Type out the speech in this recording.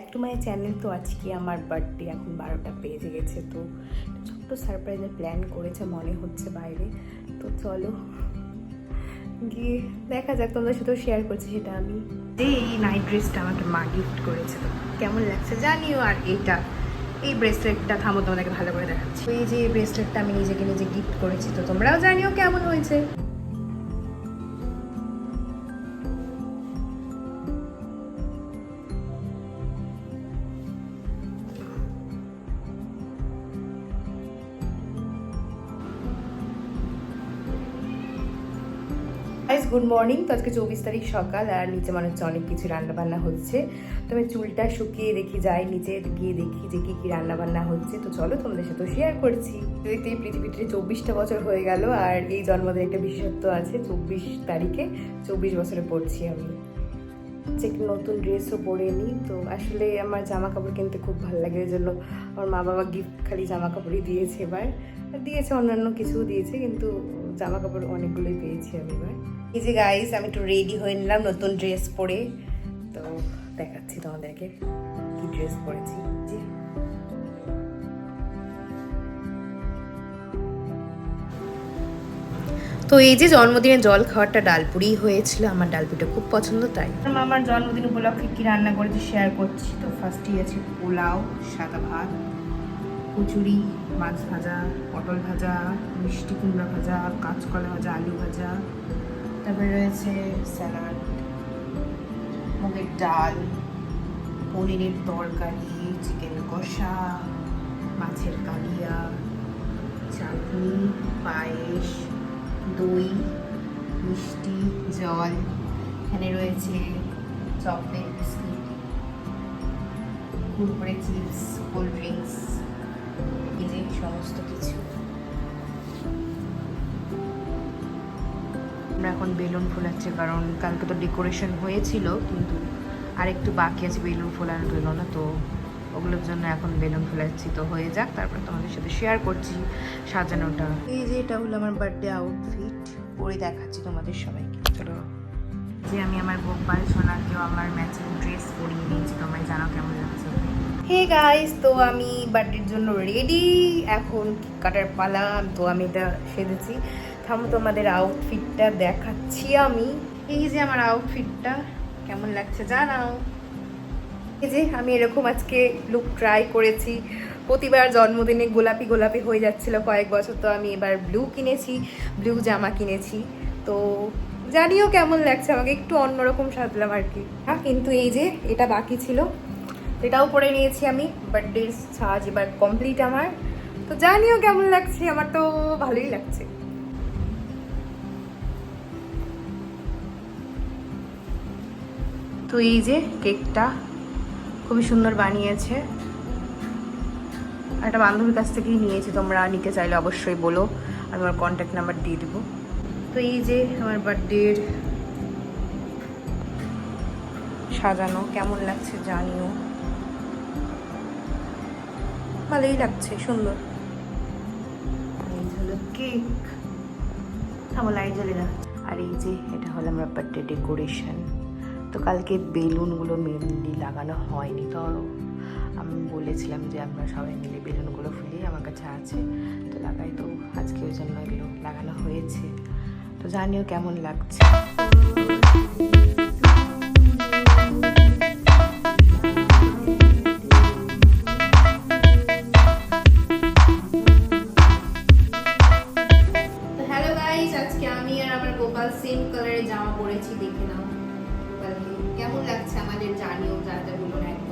Back to my channel তো আজকে আমার বার্থডে এখন বারোটা বেজে গেছে, তো ছোট্ট সারপ্রাইজের প্ল্যান করেছে, মনে হচ্ছে বাইরে। তো চলো, গিয়ে দেখা যাক, তোমাদের সাথেও শেয়ার করছি সেটা আমি। এই নাইট ড্রেসটা আমাকে মা গিফট করেছে, তো কেমন লাগছে জানিও, আর এইটা এই ব্রেসলেটটা থামো, তোমাদেরকে ভালো করে দেখাচ্ছি। এই যে ব্রেসলেটটা আমি নিজেকে নিজে গিফট করেছি, তো তোমরাও জানিও কেমন হয়েছে। গাইস গুড মর্নিং তো আজকে চব্বিশ তারিখ সকাল আর নিচে মনে হচ্ছে অনেক কিছু রান্নাবান্না হচ্ছে। তো আমি চুলটা শুকিয়ে দেখি যাই, নিচে গিয়ে দেখি যে কী কী রান্নাবান্না হচ্ছে। তো চলো তোমাদের সাথে শেয়ার করছি। দেখতে এই পৃথিবীতে চব্বিশটা বছর হয়ে গেল আর এই জন্মদিন একটা বিশেষত্ব আছে, চব্বিশ তারিখে চব্বিশ বছরে পড়ছি আমি। যে নতুন ড্রেসও পরে নিই তো আসলে আমার জামা কাপড় কিনতে খুব ভালো লাগে ওই জন্য আমার মা বাবা গিফট খালি জামা কাপড়ই দিয়েছে এবার। দিয়েছে, অন্যান্য কিছুও দিয়েছে, কিন্তু জামা কাপড় অনেকগুলোই পেয়েছি আমি এবার। এই যে গাইস আমি একটু রেডি হয়ে নিলাম নতুন ড্রেস পরে। তো দেখাচ্ছি তোমাদেরকে কি ড্রেস পরেছি। তো এই যে জন্মদিনে জল খাওয়ারটা ডালপুরি হয়েছিল, আমার ডালপুরিটা খুব পছন্দ তাই। আমার জন্মদিন উপলক্ষে কি রান্না করেছি শেয়ার করছি। তো ফার্স্টেই আছে পোলাও, সাদা ভাত। কচুরি, মাছ ভাজা, পটল ভাজা, মিষ্টি কুমড়া ভাজা, কাঁচকলা ভাজা, আলু ভাজা। তারপরে রয়েছে স্যালাড, মুগের ডাল, পনিরের তরকারি, চিকেন কষা, মাছের কালিয়া, চাটনি, পায়েস, দই, মিষ্টি, জল। এখানে রয়েছে chocolate biscuit, Kurkure chips, cold drinks. এই যে সমস্ত কিছু। আমরা এখন বেলুন ফোলাচ্ছি কারণ কালকে তো ডেকোরেশন হয়েছিল কিন্তু আরেকটু বাকি আছে বেলুন ফোলানো হলো না তো ওগুলোর জন্য এখন বেলুন ফোলাচ্ছি তো হয়ে যাক তারপরে তোমাদের সাথে শেয়ার করছি সাজানোটা। এই যে এটা হলো আমার বার্থডে আউটফিট পরে দেখাচ্ছি তোমাদের সবাইকে। চলো। যে আমি আমার গোপাল সোনাকেও আমার ম্যাচিং ড্রেস পরিয়ে নিয়েছি তোমরা জানো কেমন হে গাইস তো আমি বার্থডের জন্য রেডি এখন কাটার পালা, তো আমি এটা সেজেছি। থামো, তোমাদের আউটফিটটা দেখাচ্ছি আমি। এই যে আমার আউটফিটটা কেমন লাগছে জানাও। এই যে আমি এরকম আজকে লুক ট্রাই করেছি। প্রতিবার জন্মদিনে গোলাপি গোলাপি হয়ে যাচ্ছিল কয়েক বছর, তো আমি এবার ব্লু কিনেছি ব্লু জামা কিনেছি। তো জানিও কেমন লাগছে, আমাকে একটু অন্যরকম সাজলাম আর কি। হ্যাঁ কিন্তু এই যে এটা বাকি ছিল। এটাও পরে নিয়েছি আমি বার্থডের সাজ এবার কমপ্লিট আমার। তো জানিও কেমন লাগছে, আমার তো ভালোই লাগছে। তো এই যে কেকটা খুবই সুন্দর বানিয়েছে। একটা বান্ধবীর কাছ থেকেই নিয়েছি, তোমরা নিতে চাইলে অবশ্যই বলো, আমি আমার কন্ট্যাক্ট নাম্বার দিয়ে দেবো। তো এই যে আমার বার্থডের সাজানো, কেমন লাগছে জানিও। ভালোই লাগছে সুন্দর। এই হলো কেক। থামো লাইট জ্বলে না। আর এই যে এটা হলো আমার বার্থডে ডেকোরেশন তো কালকে বেলুনগুলো মেনলি লাগানো হয়নি তো আমি বলেছিলাম যে আমরা সবাই মিলে বেলুনগুলো ফুলি আমার কাছে আছে। তো লাগাই তো আজকে ওই জন্য এগুলো লাগানো হয়েছে। তো জানিও কেমন লাগছে। আজকে আমি আর আমার গোপাল সেম কালারের জামা পরেছি দেখে নাও। গোপালকে। কেমন লাগছে আমাদের জানিও যাত্রাগুলো? একদম